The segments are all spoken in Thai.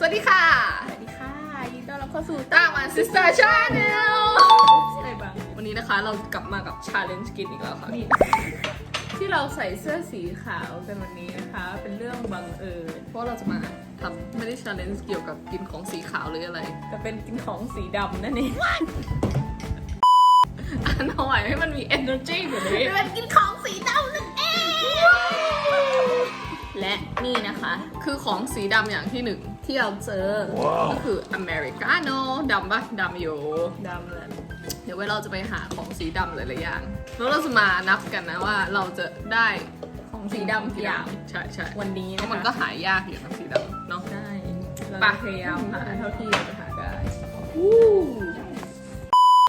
สวัสดีค่ะ สวัสดีค่ะ ยินดีต้อนรับเข้าสู่ตาวันซิสเตอร์ชาแนลใช่บ้างวันนี้นะคะเรากลับมากับชาเลนจ์กินอีกแล้วค่ะนี่ที่เราใส่เสื้อสีขาวกันวันนี้นะคะ เป็นเรื่องบังเอิญเพราะเราจะมาทำไม่ได้ชาเลนจ์เกี่ยวกับกินของสีขาวหรืออะไรแต่เป็นกินของสีดำนั่นเองอ่านเอาไว้ให้มันมี energy กว่านี้เป็นกินของสีดำนั่นเอง และนี่นะคะ คือของสีดำอย่างที่หนึ่ง ที่เราเจอ ก็คืออเมริกาโน่ดำปะดำอยู่ ดำเลยเดี๋ยวไว้เราจะไปหาของสีดำหลายๆอย่าง แล้วเราจะมานับกันนะว่าเราจะได้ของสีดำกี่อย่างใช่ใช่วันนี้เพนะราะมันคะก็หายากอยู่นะสีดำเนาะใช่เราไปจะพยายามหาเท่าที่เราจะหาได้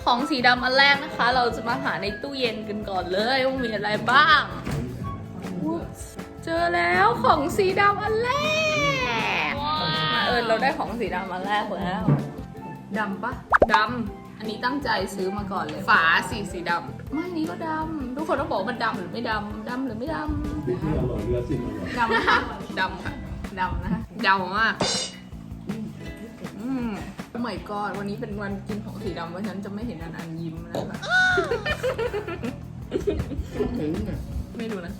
ของสีดำอันแรกนะคะ เราจะมาหาในตู้เย็นกันก่อนเลยว่ามีอะไรบ้าง เจอแล้วของสีดำอันแรกมา เอิญเราได้ของสีดำอันแรกแล้วดำปะดอันนี้ตั้งใจซื้อมาก่อนเลยำฝาสีสีดไม่อันนี้ก็ดำทุกคนต้องบอกว่ามันดำหรือไม่ดำดำหรือไม่ดสิ่งที่อร่อยเรือสิ่งอร่อยำดำนะคะำดำค่ะดำนะคะดำมากอืมโอ้ my god วันนี้เป็นวันกินของสีดำเพราะฉะนันจะไม่เห็นอันอันยิ้มแล้วค่ะถึงอะไม่ดูนะ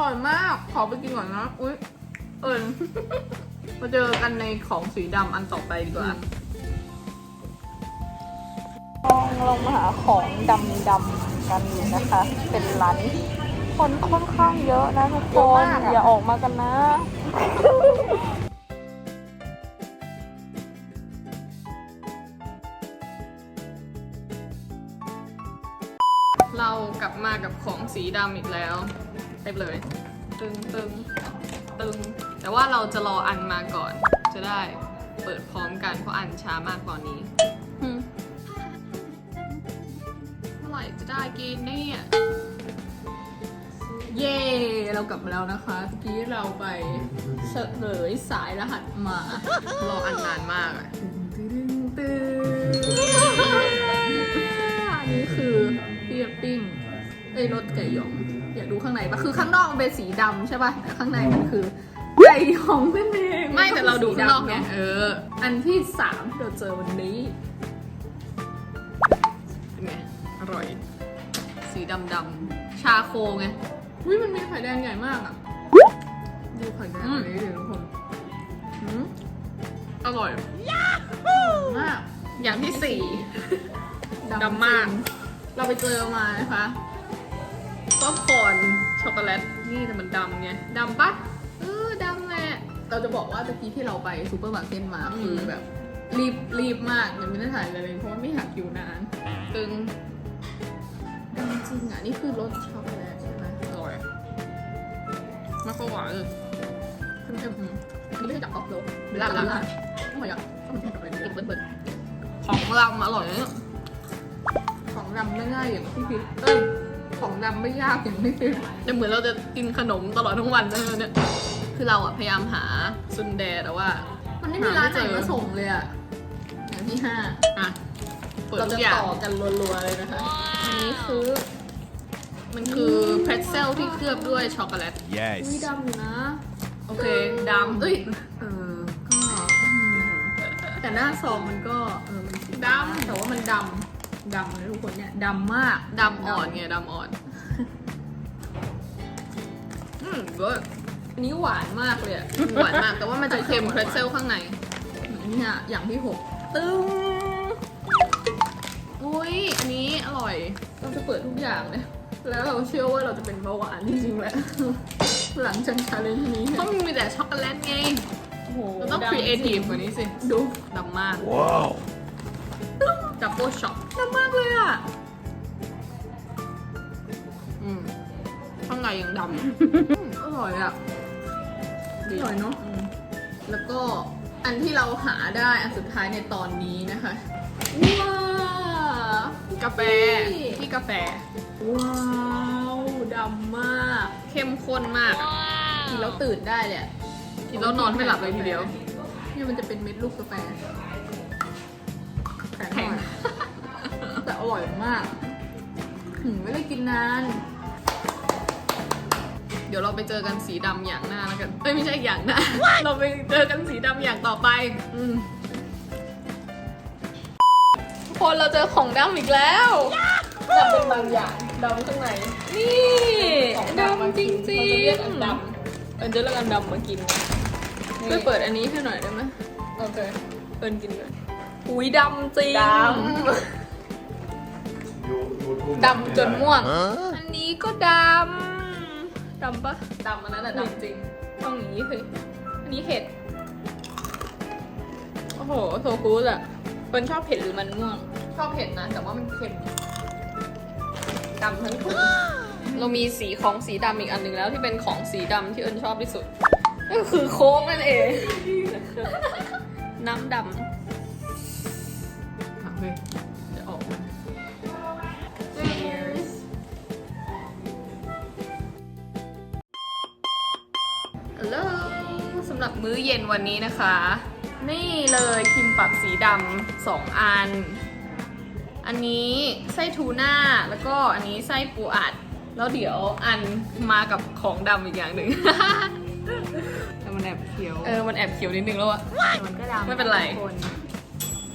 ร่อยมาก ขอไปกินก่อนนะ อุ้ยเอิญมาเจอกันในของสีดำอันต่อไปดีกว่าลองลองมาหาของดำดำๆกันอยู่นะคะ เป็นร้านคนค่อนข้างเยอะนะทุกคน อย่าออกมากันนะเรากลับมากับของสีดำอีกแล้ว เต็มเลย ตึงตึงตึง แต่ว่าเราจะรออันมาก่อน จะได้เปิดพร้อมกันเพราะอันช้ามากตอนนี้อืมเมื่อไหร่จะได้กินเนี่ย เย้เรากลับมาแล้วนะคะเมื่อกี้เราไปเฉลยสายรหัสมา รออันนานมากอะ เอ้ยรสไก่หยองอยากดูข้างในปะคือข้างนอกมันเป็นสีดำใช่ปะแต่ข้างในมันคือไก่หยองนั่นเองไม่แต่เราดูข้างนอกไงสีดำเะเออ อันที่สามที่เราเจอวันนี้เป็นไงอร่อย สีดำดำๆชาโคไง อุ้ยมันมีไข่แดงใหญ่มากอะ ดูไข่แดงอันนี้ดิทุกคนอืมอร่อยมาก อย่างที่สี่จริงดำมาก เราไปเจอมานะคะ ป๊อปคอร์นช็อกโกแลตนี่แต่มันดำไงดำปะเออดำแหละเราจะบอกว่าตะกี้ที่เราไปซูเปอร์มาร์เก็ตมาอืมคือแบบ รีบรีบมากยังไม่ได้ถ่ายอะไรเลยเพราะว่าไม่อยากอยู่นานตึงดำจริงอะ นี่คือรสช็อกโกแลตใช่ไหมอร่อยไม่ค่อยหวานเลยเพิ่มเติมอืมอันนี้ไม่ใช่จากกอบโลลาดลาดลาดทำไมอะก็มันเป็นช็อกโกแลตกินเปิดๆของเราอร่อยนะของดำไม่ง่ายอย่างที่คิดเอ้ย ของดำไม่ยากอย่างที่คิดแต่เหมือนเราจะกินขนมตลอดทั้งวันเลยเนี่ย คือเราอะพยายามหาซุนแดแต่ว่า มันไม่มีร้านไหนหาไม่เจอมาส่งเลยอะอย่างที่ห้าอะเปิดเราทุจะกอย่างต่อกันรัวๆเลยนะคะ อันนี้คือ มันคือเพรสเซลที่เคลือบด้วยช็อกโกแลตอุ้ย Yes. ดำอยู่นะ โอเคดำเอ้ยเออก็อืมแต่หน้าซองมันก็เออมันสีดำแต่ว่ามันดำ ดำนะทุกคนเนี่ยดำมากดำอ่อนไงดำอ่อน อืมก็อันนี้หวานมากเลยอะหวานมาก แต่ว่ามันจะเค็มเพรสเซลข้างในอันนี้อะอย่างที่หกตึ้งอุ้ยอันนี้อร่อยเราจะเปิดทุกอย่างเลยแล้วเราเชื่อว่าเราจะเป็นเบาหวานจริงๆแหละหลังจากชาเลนจ์นี้เพราะมันมีแต่ช็อกโกแลตไงโอ้โหเราต้องดำครีเอทีฟกว่านี้สิ ดูดำมาก Wow. ดับเบิลช็อกดำมากเลยอะอืม ข้างในยังดำ อร่อยอะดีอร่อยเนาะอืมแล้วก็อันที่เราหาได้อันสุดท้ายในตอนนี้นะคะ ว้าวกาแฟนี่ที่กาแฟ ว้าวดำมาก เข้มข้นมากอะกินแล้วตื่นได้เลยอะกินแล้วนอนไม่หลับเลยทีเดียว เนี่ยมันจะเป็นเม็ดลูกกาแฟ ร่อยมากหืมไม่ได้กินนาน เดี๋ยวเราไปเจอกันสีดำอย่างหน้าแล้วกันเอ้ยไม่ใช่อย่างหน้า เราไปเจอกันสีดำอย่างต่อไป อืมทุกคนเราเจอของดำอีกแล้วดำเป็นบางอย่างดำข้างในนี่ของดำจริงจริเราจะงเรียกอันดำเอิญจะเรียกอันดำมากินช่วยเปิดอันนี้ให้หน่อยได้ไหมโอเคเอิญกินเลยอุ้ยดำจริงด ยูยูทูบดำจนม่วง อันนี้ก็ดำ ดำปะำดำอันนั้นอะดำจริงต้องอย่างนี้คืออันนี้เห็ด โอ้โหโซกูดอะเป็นชอบเผ็ดหรือมันม่วง ชอบเผ็ดนะ แต่ว่ามันเค็มดำทั้งถุงเรามีสีของสีดำอีกอันหนึ่งแล้วที่เป็นของสีดำที่เอิญชอบที่สุดนั่นก็คือโค้กนั่นเอง น้ำดอ่ ลโหลสำหรับมื้อเย็นวันนี้นะคะ นี่เลยคิมปับสีดำสองอัน อันนี้ไส้ทูน่า แล้วก็อันนี้ไส้ปูอัด แล้วเดี๋ยวอันมากับของดำอีกอย่างหนึ่ง แต่มันแอบเขียว เออ มันแอบเขียวนิดนึงแล้วอะแต่มันก็ดำไม่เป็นไร ทุกคน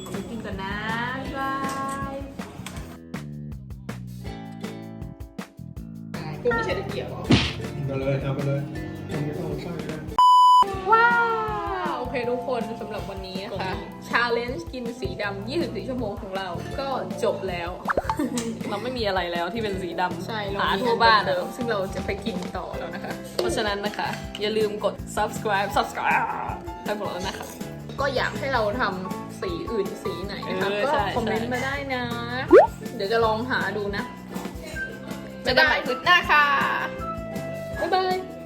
ขอไปกินก่อนนะบายกูไม่ใช่ตะเกียบหรอไปเลยทำไปเลย ทำไม่ต้องใช่ไหมำว้าว โอเคทุกคนสำหรับวันนี้นะคะ ชาเลนจ์กินสีดำ24 ชั่วโมงของเรา ก็จบแล้ว เราไม่มีอะไรแล้วที่เป็นสีดำใช่เราหามีทั่วบ้านอันเดิมซึ่งเราจะไปกินต่อแล้วนะคะ เพราะฉะนั้นนะคะ อย่าลืมกด subscribe subscribe ให้พวกเรานะคะ ก็อยากให้เราทำสีอื่นสีไหนนะคะเออก็ใช่ คอมเมนต์มาได้นะ เดี๋ยวจะลองหาดูนะเจอกันใหม่คลิปหน้าค่ะ บ๊ายบาย